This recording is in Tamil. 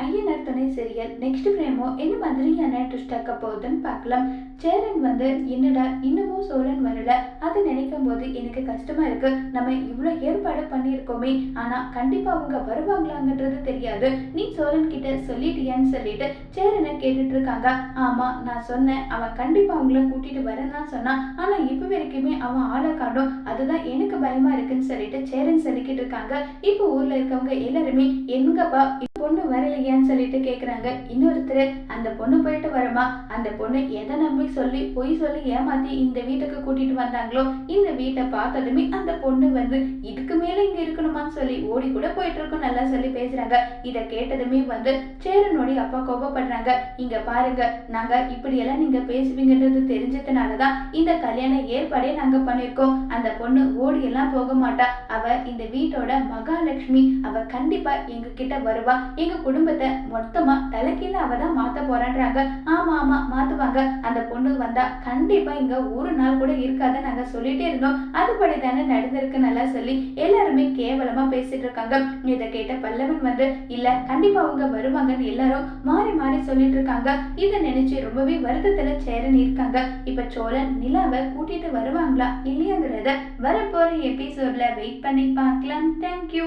ஐயனார் துணை சீரியல் நெக்ஸ்ட் பிரேமோ என்ன மாதிரியான ட்விஸ்ட் ஆக்க போகுதுன்னு பார்க்கலாம். சேரன் வந்து என்னடா இன்னமும் சோழன் வரல. அதை நினைக்கும் போது எனக்கு கஷ்டமா இருக்கு. நம்ம இவ்வளோ ஏற்பாடு பண்ணியிருக்கோமே. ஆனா கண்டிப்பா அவங்க வருவாங்களாங்கன்றது தெரியாது. நீ சோழன் கிட்ட சொல்லிட்டியான்னு சொல்லிட்டு சேரனை கேட்டுட்டு இருக்காங்க. ஆமா நான் சொன்னேன். அவன் கண்டிப்பா அவங்கள கூட்டிட்டு வரேன்னு சொன்னான். ஆனா இப்போ வரைக்குமே அவன் ஆளை காணும். அதுதான் எனக்கு பயமா இருக்குன்னு சொல்லிட்டு சேரன் சொல்லிக்கிட்டு இருக்காங்க. இப்போ ஊர்ல இருக்கவங்க எல்லாருமே எங்கப்பா பொண்ணு வரலையான்னு சொல்லிட்டு கேட்குறாங்க இன்னொருத்தர் அந்த பொண்ணு போயிட்டு வரமா? அந்த பொண்ணு எதை நம்பி சொல்லி பொய் சொல்லி ஏமாத்தி இந்த வீட்டுக்கு கூட்டிட்டு வந்தாங்களோ இந்த வீட்டை பார்த்ததுமே அந்த பொண்ணு வந்து இதுக்கு மேல இங்க சொல்லி ஓடி கூட போயிட்டு இருக்கோம் நல்லா சொல்லி பேசுறாங்க. இத கேட்டதுமே வந்து சேரனுடைய அப்பா கோபப்படுறாங்க. இங்க பாருங்க நாங்க இப்படி எல்லாம் நீங்க பேசுவீங்கன்றது தெரிஞ்சதுனாலதான் இந்த கல்யாண ஏற்பாடே நாங்க பண்ணிருக்கோம் அந்த பொண்ணு ஓடி எல்லாம் போக மாட்டா. அவ இந்த வீட்டோட மகாலட்சுமி. அவ கண்டிப்பா எங்க கிட்ட வருவா. எங்க குடும்பத்தை மொத்தமா தலைக்கீழ அவ தான் மாத்த போறான்றாங்க. ஆமா ஆமா மாத்துவாங்க. அந்த பொண்ணு வந்தா கண்டிப்பா இங்க ஒரு நாள் கூட இருக்காத நாங்க சொல்லிட்டே இருந்தோம். அதுபடி தானே நடந்திருக்கு நல்லா சொல்லி. எல்லாருமே கேவலமா பேசிட்டு இருக்காங்க இதை கேட்ட பல்லவன் வந்து இல்ல கண்டிப்பா அவங்க வருவாங்கன்னு எல்லாரும் மாறி மாறி சொல்லிட்டு இருக்காங்க இதை நினைச்சு ரொம்பவே வருத்தத்துல சேரன் இருக்காங்க. இப்ப சோழன் நிலாவை கூட்டிட்டு வருவாங்களா இல்லையாங்கிறத வரப்போற எபிசோட்ல வெயிட் பண்ணி பார்க்கலாம். தேங்க்யூ